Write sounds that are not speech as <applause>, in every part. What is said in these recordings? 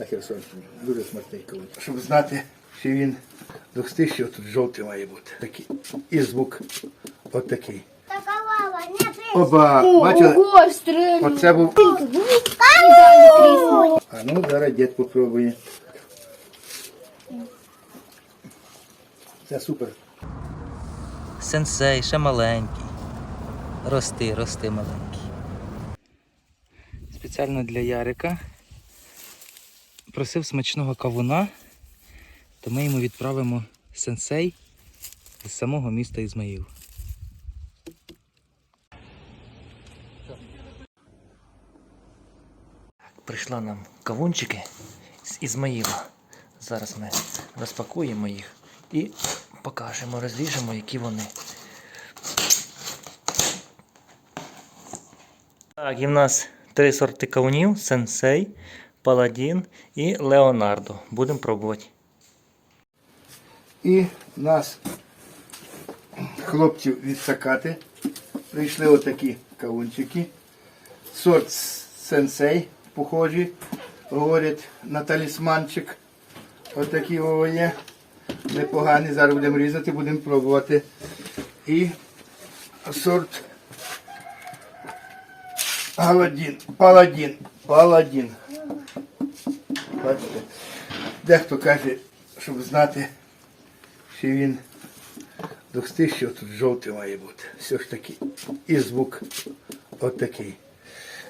на Херсонщині. Дуже смачний кавун. Щоб знати, що він достиг, що тут жовтий має бути. Такий. І звук от такий. Такова не при... Оба, бачили? Ого, стрельнув. Оце був. А ну зараз дід попробує. Це супер. Сенсей, ще маленький. Рости, рости маленький. Спеціально для Ярика. Просив смачного кавуна, то ми йому відправимо сенсей з самого міста Ізмаїл. Прийшла нам кавунчики з Ізмаїла. Зараз ми розпакуємо їх і покажемо, розріжемо, які вони. Так, і в нас три сорти кавунів: сенсей, паладін і Леонардо. Будемо пробувати. І нас хлопців відсакати. Прийшли отакі кавунчики. Сорт сенсей похожі. Говорять на талісманчик. Отакі о є. Непогані. Зараз будемо різати, будемо пробувати. І сорт Галадін. Паладін. Паладін. Бачите? Дехто каже, щоб знати, що він достиг, що тут жовтий має бути. Все ж таки. І звук отакий.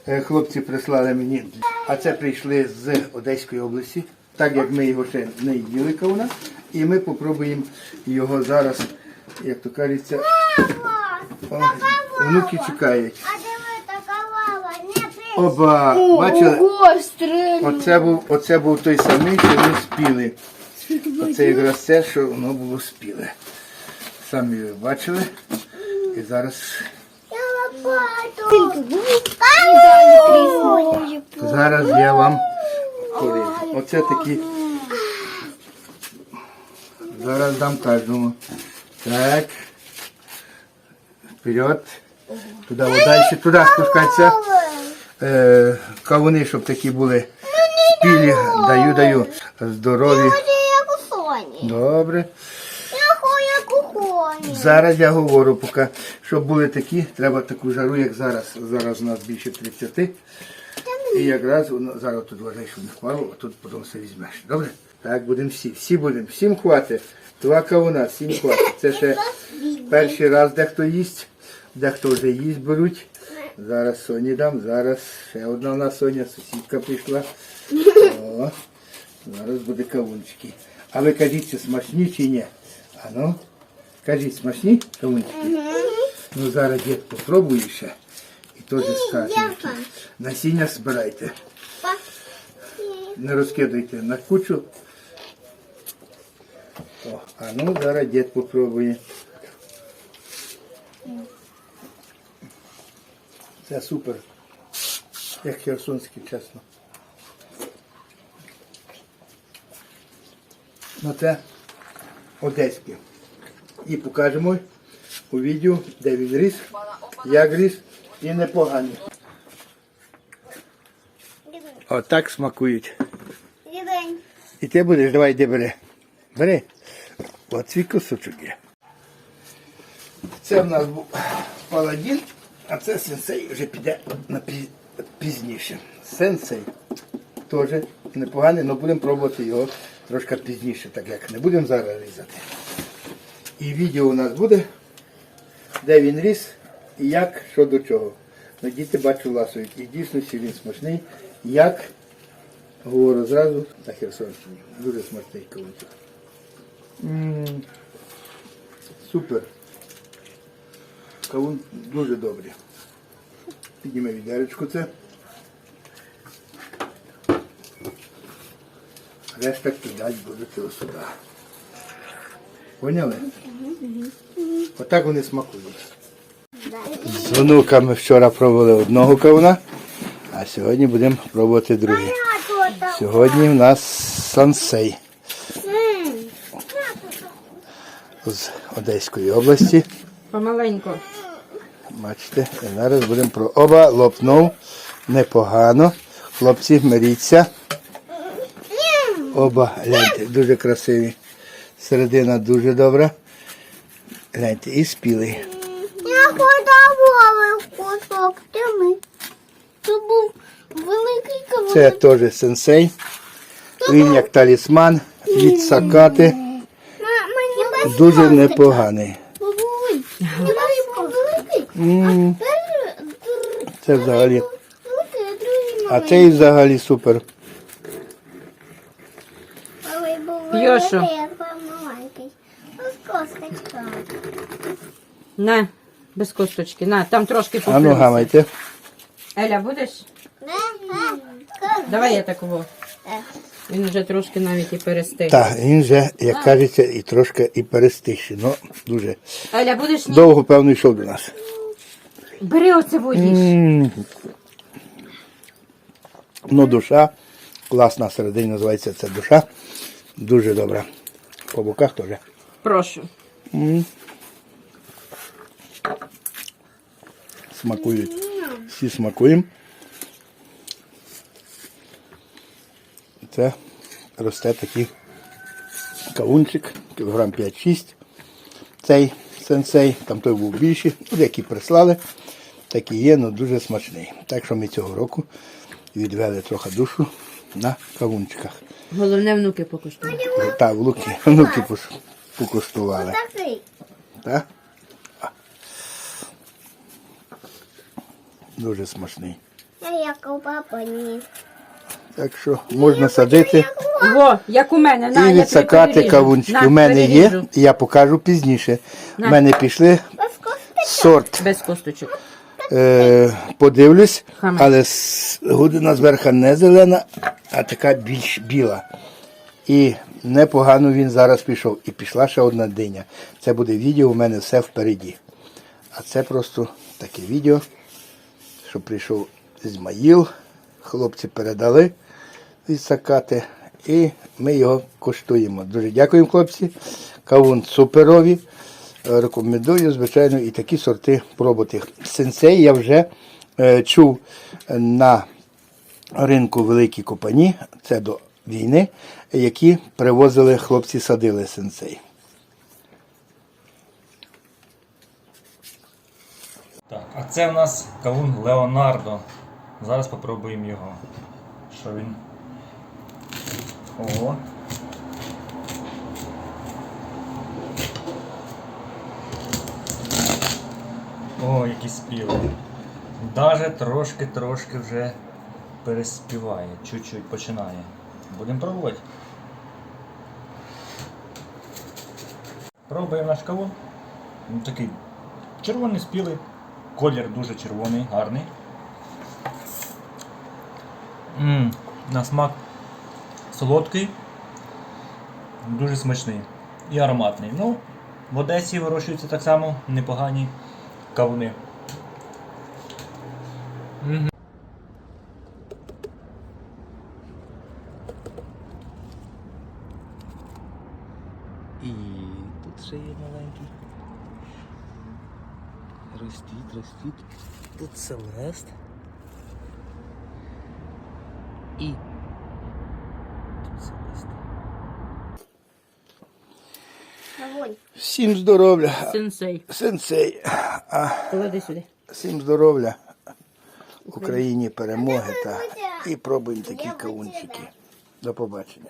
Е, Хлопці прислали мені, а це прийшли з Одеської області, так як ми його ще не їли кавуна. І ми попробуємо його зараз, як то кажеться, внуки чекають. А диви, такова не при... Оба, бачили? Ого. Оце був, оце був той самий, що ми спіли. Оце якраз те, що воно було спіле. Самі ви бачили. І зараз, Я зараз я вам поріжу. Оце такі. Зараз дам кожному. Так. Вперед. Туди, далі, туди спускатися. Е, кавуни, щоб такі були спілі. Даю, даю. Здорові. Добре. Зараз я говорю, поки щоб були такі, треба таку жару, як зараз. Зараз у нас більше 30. І якраз воно- зараз тут вважай, що не впало, а тут потім все візьмеш. Добре? Так, будемо всі. Всі будемо. Всім хватить. Два кавуна, всім хватить. Це ще перший раз дехто їсть, дехто вже їсть беруть. Зараз Соні дам, зараз ще одна у нас Соня, сусідка прийшла. <laughs> О, зараз буде кавунчики. А ви кажіть, смачні чи ні? А ну, кажіть, смачні кавунчики? Ну зараз дід попробує ще і теж скаже. які. Насіння збирайте. Не розкидайте на кучу. О, а ну зараз дід попробує. Це супер. Як херсонський, чесно. Ну це одеське. І покажемо у відео, де він ріс, як ріс і непоганий. Отак смакують. І ти будеш, давай йди бери. Бери. От свій кусочок є. Це в нас був паладін, а це сенсей вже піде на пізніше. Сенсей теж непоганий, але будемо пробувати його трошки пізніше, так як не будемо зараз різати. І відео у нас буде, де він ріс і як, що до чого. Ну, діти бачу ласують. І дійсно всі він смачний. Як Говорю зразу на Херсонщині. Дуже смачний кавунчик. Супер. Кавун дуже добрий. Підніме відеречку це. Решта кидать будуть його сюди. Поняли? Отак вони смакують. З онуками вчора пробували одного кавуна, а сьогодні будемо пробувати другий. Сьогодні в нас сансей з Одеської області. Помаленьку. Бачите, зараз будемо про оба лопнув непогано. Хлопці, миріться. Оба, гляньте, дуже красиві. Середина дуже добра. Гляньте, і спілий. Я подавала кусок. Це був великий кавун. Це теж сенсей. Він як талісман від сакати. Дуже непоганий. Бабуль, мені був великий. М, Це взагалі. А маленький. цей взагалі супер. Косточка. На, без косточки. На, там трошки А ну гамайте. Еля, будеш? Давай я такого. Він вже трошки навіть і перестиг. Так, він вже, як кажеться, і трошки і перестигший. Ну, дуже. Еля, будеш ні? Довго, певно, йшов до нас. Бери оце. М. Ну, душа. Класна всередині називається це душа. Дуже добра. По боках теж. Прошу. Смакують. Всі смакуємо. Це росте такий кавунчик, кілограм 5-6. Цей сенсей, там той був більший, ну, які прислали, такий є, але дуже смачний. Так що ми цього року відвели трохи душу на кавунчиках. Головне внуки покуштують. Та внуки, внуки покуштували. Так? Дуже смачний. Я як у папа ніс. Так що можна садити Во, як у мене. На, і я відсакати переріжу. кавунчики. На, У мене є, переріжу. я покажу пізніше. На. У мене пішли Без сорт. Без косточок. Е, подивлюсь, Хаме. але с- гудина зверху не зелена, а така більш біла. І непогано він зараз пішов. І пішла ще одна диня. Це буде відео, у мене все впереді. А це просто таке відео, що прийшов Ізмаїл, хлопці передали відсакати, і ми його коштуємо. Дуже дякуємо, хлопці. Кавун суперові. Рекомендую, звичайно, і такі сорти пробувати. Сенсей я вже е, чув на ринку Великій Копані, це до війни, які привозили хлопці, садили сенсей. Так, а це в нас кавун Леонардо. Зараз попробуємо його. Що він? Ого. О, який спілий. Даже трошки-трошки вже переспіває. Чуть-чуть починає. Будемо пробувати. Пробуємо наш кавун. Він такий червоний спілий. Колір дуже червоний, гарний. М, на смак солодкий, дуже смачний і ароматний. Ну, в Одесі вирощуються так само непогані кавуни. І тут ще є маленький. Ростіть, ростіть. Тут Селест. І. Всім здоров'я, Сенсей. сенсей. А Клади сюди. всім здоров'я. Україні перемоги та і пробуємо такі кавунчики. До побачення.